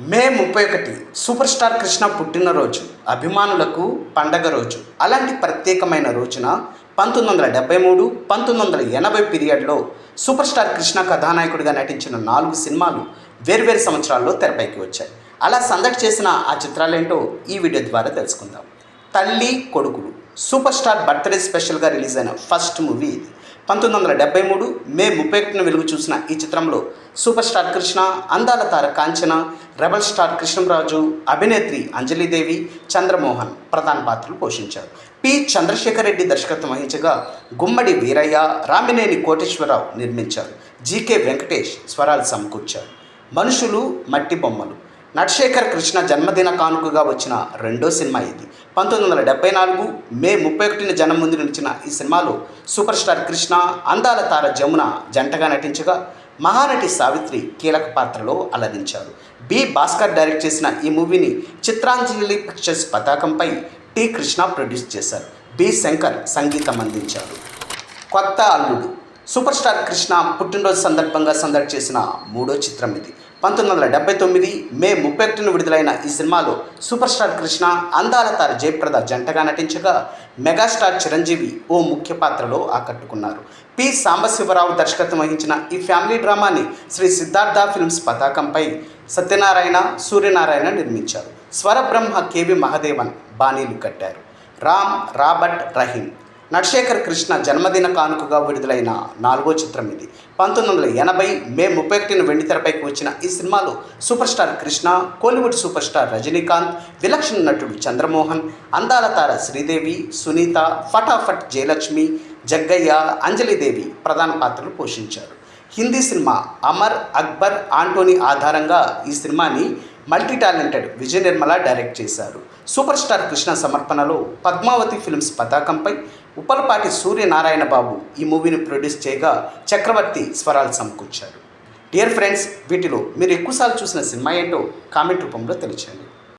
మే ముప్పై ఒకటి super star Krishna పుట్టినరోజు అభిమానులకు పండగ రోజు. అలాంటి ప్రత్యేకమైన రోజున పంతొమ్మిది వందల డెబ్బై మూడు పంతొమ్మిది వందల ఎనభై పీరియడ్లో సూపర్ స్టార్ కృష్ణ కథానాయకుడిగా నటించిన నాలుగు సినిమాలు వేర్వేరు సంవత్సరాల్లో తెరపైకి వచ్చాయి. అలా సందడి చేసిన ఆ చిత్రాలేంటో ఈ వీడియో ద్వారా తెలుసుకుందాం. తల్లి కొడుకులు సూపర్ స్టార్ బర్త్డే స్పెషల్గా రిలీజ్ అయిన ఫస్ట్ మూవీ ఇది. పంతొమ్మిది వందల డెబ్బై మూడు మే ముప్పై ఒకటిన వెలుగు చూసిన ఈ చిత్రంలో సూపర్ స్టార్ కృష్ణ అందాల తార కాంచన రెబల్ స్టార్ కృష్ణంరాజు అభినేత్రి అంజలిదేవి చంద్రమోహన్ ప్రధాన పాత్రలు పోషించారు. పి. చంద్రశేఖర్ రెడ్డి దర్శకత్వం వహించగా గుమ్మడి వీరయ్య రామినేని కోటేశ్వరరావు నిర్మించారు. జీకే వెంకటేష్ స్వరాలు సమకూర్చారు. మనుషులు మట్టి బొమ్మలు. నటశేఖర్ కృష్ణ జన్మదిన కానుకగా వచ్చిన రెండో సినిమా ఇది. పంతొమ్మిది వందల డెబ్బై నాలుగు మే ముప్పై ఒకటిన జనం ముందు నిలిచిన ఈ సినిమాలో సూపర్ స్టార్ కృష్ణ అందాల తార జమున జంటగా నటించగా మహానటి సావిత్రి కీలక పాత్రలో అలరించారు. బి భాస్కర్ డైరెక్ట్ చేసిన ఈ మూవీని చిత్రాంజలి పిక్చర్స్ పతాకంపై టి కృష్ణ ప్రొడ్యూస్ చేశారు. బి శంకర్ సంగీతం అందించారు. కొత్త అల్లుడు. సూపర్ స్టార్ కృష్ణ పుట్టినరోజు సందర్భంగా సందడి చేసిన మూడో చిత్రం ఇది. పంతొమ్మిది వందల డెబ్బై తొమ్మిది మే ముప్పై ఒకటిన విడుదలైన ఈ సినిమాలో సూపర్ స్టార్ కృష్ణ అందాల తార జయప్రద జంటగా నటించగా మెగాస్టార్ చిరంజీవి ఓ ముఖ్య పాత్రలో ఆకట్టుకున్నారు. పి. సాంబశివరావు దర్శకత్వం వహించిన ఈ ఫ్యామిలీ డ్రామాని శ్రీ సిద్ధార్థ ఫిల్మ్స్ పతాకంపై సత్యనారాయణ సూర్యనారాయణ నిర్మించారు. స్వరబ్రహ్మ కేవి మహదేవన్ బాణీలు కట్టారు. రామ్ రాబర్ట్ రహీం నటశేఖర్ కృష్ణ జన్మదిన కానుకగా విడుదలైన నాలుగో చిత్రం ఇది. పంతొమ్మిది వందల ఎనభై మే ముప్పై ఒకటిన వెండితెరపైకి వచ్చిన ఈ సినిమాలో super star Krishna Kollywood super star Rajinikanth విలక్షణ నటుడు చంద్రమోహన్ అందాల తార శ్రీదేవి సునీత ఫటాఫట్ జయలక్ష్మి జగ్గయ్య అంజలిదేవి ప్రధాన పాత్రలు పోషించారు. హిందీ సినిమా అమర్ అక్బర్ ఆంటోనీ ఆధారంగా ఈ సినిమాని multi talented Vijaya Nirmala direct చేశారు. సూపర్ స్టార్ కృష్ణ సమర్పణలో పద్మావతి ఫిల్మ్స్ పతాకంపై ఉప్పలపాటి సూర్యనారాయణ బాబు ఈ మూవీని ప్రొడ్యూస్ చేయగా చక్రవర్తి స్వరాలు సమకూర్చారు. డియర్ ఫ్రెండ్స్ వీటిలో మీరు ఎక్కువసార్లు చూసిన సినిమా ఏంటో కామెంట్ రూపంలో తెలియచేయండి.